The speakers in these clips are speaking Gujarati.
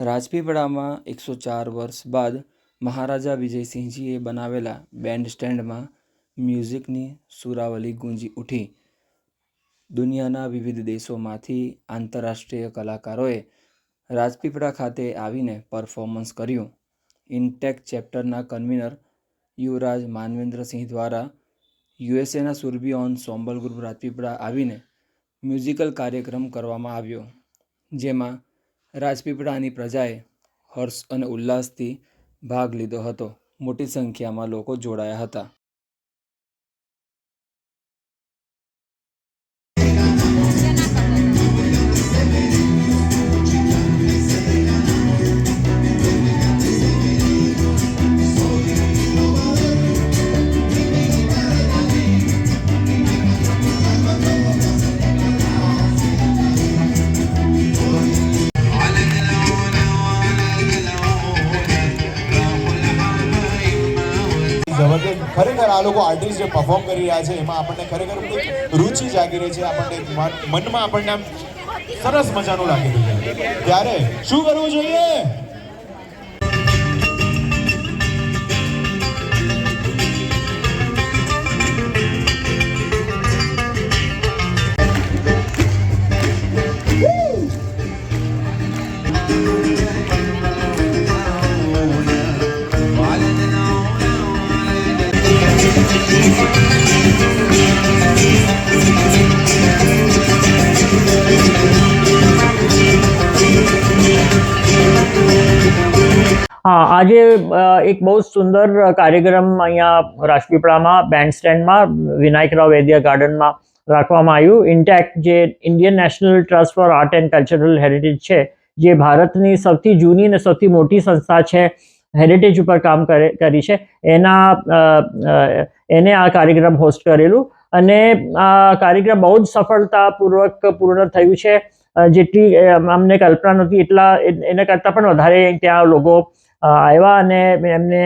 રાજપીપળામાં એકસો ચાર વર્ષ બાદ મહારાજા વિજયસિંહજીએ બનાવેલા બેન્ડ સ્ટેન્ડમાં મ્યુઝિકની સુરાવલી ગુંજી ઉઠી. દુનિયાના વિવિધ દેશોમાંથી આંતરરાષ્ટ્રીય કલાકારોએ રાજપીપળા ખાતે આવીને પરફોર્મન્સ કર્યું. ઇન્ટેક ચેપ્ટરના કન્વીનર યુવરાજ માનવેન્દ્રસિંહ દ્વારા યુએસએના સુરભી ઓન સોમ્બલ ગ્રુપ રાજપીપળા આવીને મ્યુઝિકલ કાર્યક્રમ કરવામાં આવ્યો, જેમાં રાજપીપળાની પ્રજાએ હર્ષ અને ઉલ્લાસથી ભાગ લીધો હતો. મોટી સંખ્યામાં લોકો જોડાયા હતા. જબરદસ્ત. ખરેખર આ લોકો આર્ટિસ્ટ જે પરફોર્મ કરી રહ્યા છે, એમાં આપણને ખરેખર રુચિ જાગી રહી છે, આપણને મન- મનમાં આપણને આમ સરસ મજાનું લાગી રહ્યું છે. ત્યારે શું કરવું જોઈએ? હા, આજે એક બહુ જ સુંદર કાર્યક્રમ અહીંયા રાજપીપળામાં બેન્ડ સ્ટેન્ડમાં વિનાયકરાવ વૈદ્ય ગાર્ડનમાં રાખવામાં આવ્યું. ઇન્ટેક જે Indian National Trust for Art and Cultural Heritage છે, જે ભારતની સૌથી જૂની અને સૌથી મોટી સંસ્થા છે હેરિટેજ ઉપર કામ કરે, કરી છે. એના એને આ કાર્યક્રમ હોસ્ટ કરેલું. અને આ કાર્યક્રમ બહુ જ સફળતાપૂર્વક પૂર્ણ થયું છે. જેટલી અમને કલ્પના નહોતી, એટલા એના કરતાં પણ વધારે ત્યાં લોકો આવ્યા અને એમને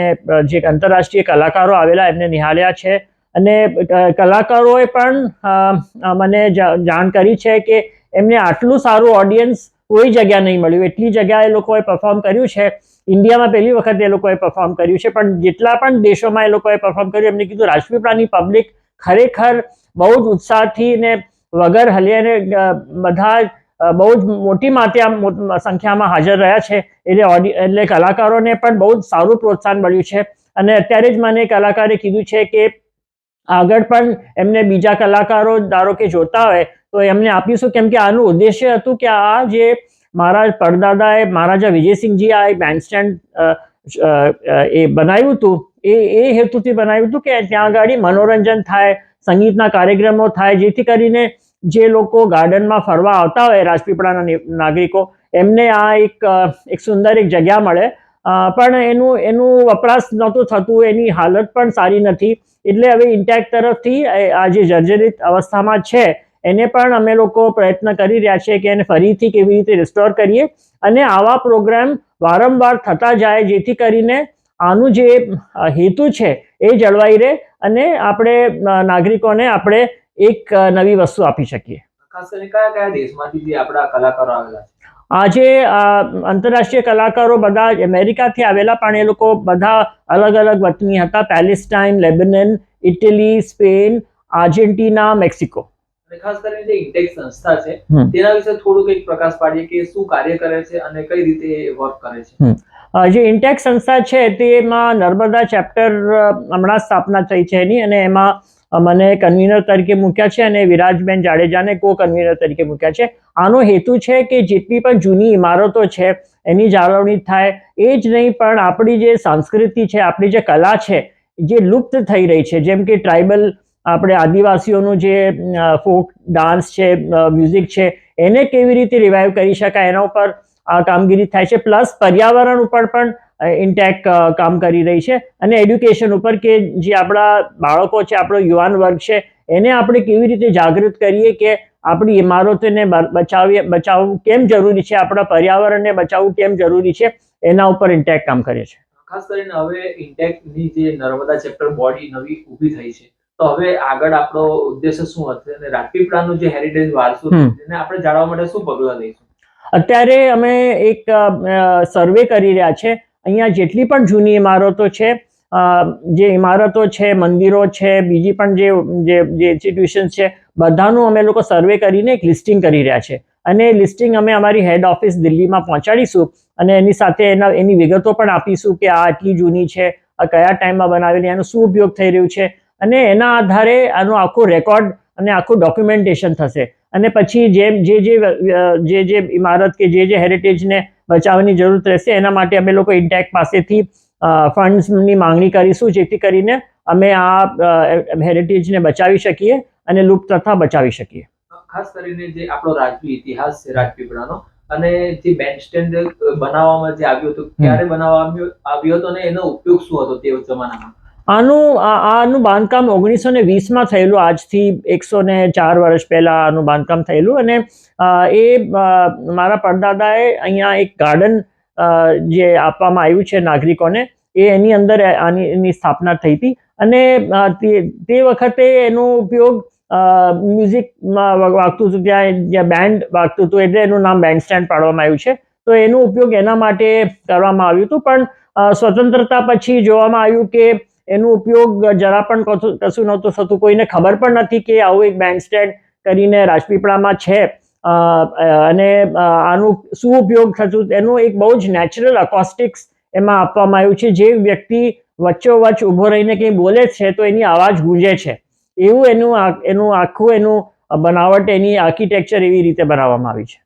જે આંતરરાષ્ટ્રીય કલાકારો આવેલા, એમને નિહાળ્યા છે. અને કલાકારોએ પણ મને જાણ કરી છે કે એમને આટલું સારું ઓડિયન્સ કોઈ જગ્યા નહીં મળ્યું. એટલી જગ્યાએ લોકોએ પરફોર્મ કર્યું છે. ઇન્ડિયામાં પહેલી વખત એ લોકોએ પરફોર્મ કર્યું છે. પણ જેટલા પણ દેશોમાં એ લોકોએ પરફોર્મ કર્યું, એમને કીધું રાજપીપળાની પબ્લિક ખરેખર બહુ જ ઉત્સાહથી ને વગર હલ્યાને બધા બહુ જ મોટી માત્રા સંખ્યામાં હાજર રહ્યા છે. એટલે ઓડિ એટલે કલાકારોને પણ બહુ જ સારું પ્રોત્સાહન મળ્યું છે. અને અત્યારે જ મને કલાકારે કીધું છે કે આગળ પણ એમને બીજા કલાકારો ધારો કે જોતા હોય, તો એમને આપીશું કેમ કે આનું ઉદ્દેશ્ય હતું કે આ જે મારા પરદાદાએ મહારાજા વિજયસિંહજી આ એક બેન્ડ એ બનાવ્યું હતું, એ એ હેતુથી બનાવ્યું હતું કે ત્યાં આગળ મનોરંજન થાય, સંગીતના કાર્યક્રમો થાય, જેથી કરીને જે લોકો ગાર્ડનમાં ફરવા આવતા હોય રાજપીપળાના નાગરિકો, એમને આ એક એક સુંદર એક જગ્યા મળે. પણ એનું એનું વપરાશ નહોતું થતું, એની હાલત પણ સારી નથી. એટલે હવે ઇન્ટેક તરફથી આ જે જર્જરિત અવસ્થામાં છે એને પણ અમે લોકો પ્રયત્ન કરી રહ્યા છીએ કે એને ફરીથી કેવી રીતે રિસ્ટોર કરીએ. અને આવા પ્રોગ્રામ વારંવાર થતા જાય જેથી કરીને આનું જે હેતુ છે એ જળવાઈ રહે અને આપણે નાગરિકોને આપણે એક નવી વસ્તુ આપી શકીએ. કયા કયા દેશમાંથી જે આપણા કલાકારો આવેલા છે? આજે આંતરરાષ્ટ્રીય કલાકારો બધા અમેરિકાથી આવેલા પણ એ લોકો બધા અલગ અલગ વતની હતા. Palestine Lebanon Italy Spain Argentina Mexico. અને ખાસ કરીને જે ઇન્ટેક સંસ્થા છે તેના વિશે થોડું કંઈક પ્રકાશ પાડીએ કે શું કાર્ય કરે છે અને કઈ રીતે વર્ક કરે છે. જે ઇન્ટેક સંસ્થા છે તેમાં નર્મદા ચેપ્ટર હમણાં સ્થાપના થઈ છે એની અને એમાં મને કન્વીનર તરીકે મૂક્યા છે અને વિરાજબેન જાડેજાને કો કન્વીનર તરીકે મૂક્યા છે. આનો હેતુ છે કે જેટલી પણ જૂની ઇમારતો છે એની જાળવણી થાય. એ જ નહીં પણ આપણી જે સંસ્કૃતિ છે આપણી જે કલા છે જે લુપ્ત થઈ રહી છે જેમ કે ટ્રાઇબલ આપણે આદિવાસીઓનું જે ફોક, ડાન્સ છે મ્યુઝિક છે, એને કેવી રીતે રિવાઈવ કરી શકાય, એના ઉપર આ કામગીરી થાય છે. પ્લસ પર્યાવરણ ઉપર પણ ઇન્ટેક કામ કરી રહી છે. અને એડ્યુકેશન ઉપર કે જે આપણા બાળકો છે, આપણો યુવાન વર્ગ છે, એને આપણે કેવી રીતે જાગૃત કરીએ કે આપણી ઇમારતોને બચાવીએ, બચાવવું કેમ જરૂરી છે, આપણા પર્યાવરણને બચાવવું કેમ જરૂરી છે, એના ઉપર ઇન્ટેક કામ કરે છે. ખાસ કરીને હવે ઇન્ટેકની જે નર્મદા ચેપ્ટર બોડી નવી ઊભી થઈ છે. તો હવે આગળ આપણો ઉદ્દેશ્ય શું હશે અને રાજપીપળાનો જે હેરિટેજ વારસો છે હમ. આપણે જાળવવા માટે શું પગલાં લઈશું? અત્યારે અમે એક સર્વે કરી રહ્યા છે. અહીંયા જેટલી પણ જૂની ઇમારતો છે જે ઇમારતો છે મંદિરો છે બીજી પણ જે જે જે ઇન્સ્ટિટ્યુશન્સ છે બધાનું અમે લોકો સર્વે કરીને એક લિસ્ટિંગ કરી રહ્યા છે. અને લિસ્ટિંગ અમે અમારી હેડ ઓફિસ દિલ્હીમાં પહોંચાડીશું અને એની સાથે એના એની વિગતો પણ આપીશું કે આ આટલી જૂની છે આ કયા ટાઈમમાં બનાવેલી એનો શું ઉપયોગ થઈ રહ્યું છે. અને એના આધારે આનું આખું રેકોર્ડ અને આખું ડોક્યુમેન્ટેશન થશે. અને પછી જેમ જે જે જે જે ઇમારત કે જે જે હેરિટેજને બચાવવાની જરૂર રહેશે એના માટે અમે લોકો ઇન્ટેક પાસેથી ફંડ્સની માંગણી કરીશું જેથી કરીને અમે આ હેરિટેજને બચાવી શકીએ અને લુપ્ત પ્રથા બચાવી શકીએ. ખાસ કરીને જે આપણો રાજવી ઇતિહાસ છે રાજપીપળાનો અને જે બેન્ડ સ્ટેન્ડ બનાવવામાં જે આવ્યું હતું ક્યારે બનાવવામાં આવ્યું હતું અને એનો ઉપયોગ શું હતો તે જમાનામાં? આનું આનું બાંધકામ ઓગણીસો ને વીસમાં થયેલું, આજથી એકસો ને ચાર વર્ષ પહેલાં આનું બાંધકામ થયેલું અને એ મારા પરદાદાએ અહીંયા એક ગાર્ડન જે આપવામાં આવ્યું છે નાગરિકોને, એ એની અંદર આની, એની સ્થાપના થઈ હતી અને તે વખતે એનો ઉપયોગ મ્યુઝિકમાં વાગતું હતું ત્યાં, જ્યાં બેન્ડ વાગતું હતું, એટલે એનું નામ બેન્ડ સ્ટેન્ડ પાડવામાં આવ્યું છે. તો એનો ઉપયોગ એના માટે કરવામાં આવ્યું હતું, પણ સ્વતંત્રતા પછી જોવામાં આવ્યું કે એનો ઉપયોગ જરા પણ કશું નહોતું થતું. કોઈને ખબર પણ નથી કે આવું એક બેન્ડ સ્ટેન્ડ કરીને રાજપીપળામાં છે. અને આનું શું ઉપયોગ થતું? એનું એક બહુ જ નેચરલ અકોસ્ટિક્સ એમાં આપવામાં આવ્યું છે. જે વ્યક્તિ વચ્ચોવચ્ચ ઊભો રહીને કંઈ બોલે છે તો એની અવાજ ગુંજે છે. એવું એનું એનું આખું એનું બનાવટ, એની આર્કિટેક્ચર એવી રીતે બનાવવામાં આવી છે.